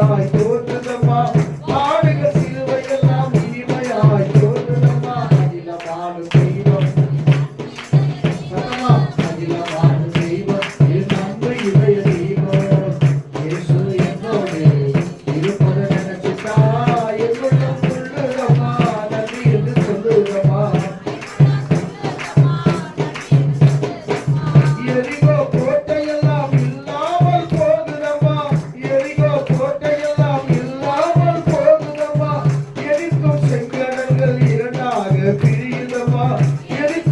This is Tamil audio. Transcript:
இனிமையாய் தோற்றுதம்மா. பாடுகள் சிலுவையெல்லாம் இனிமையாய் தோற்றுதம்மா. அகில பாடு செய்தோம் அகில பாடு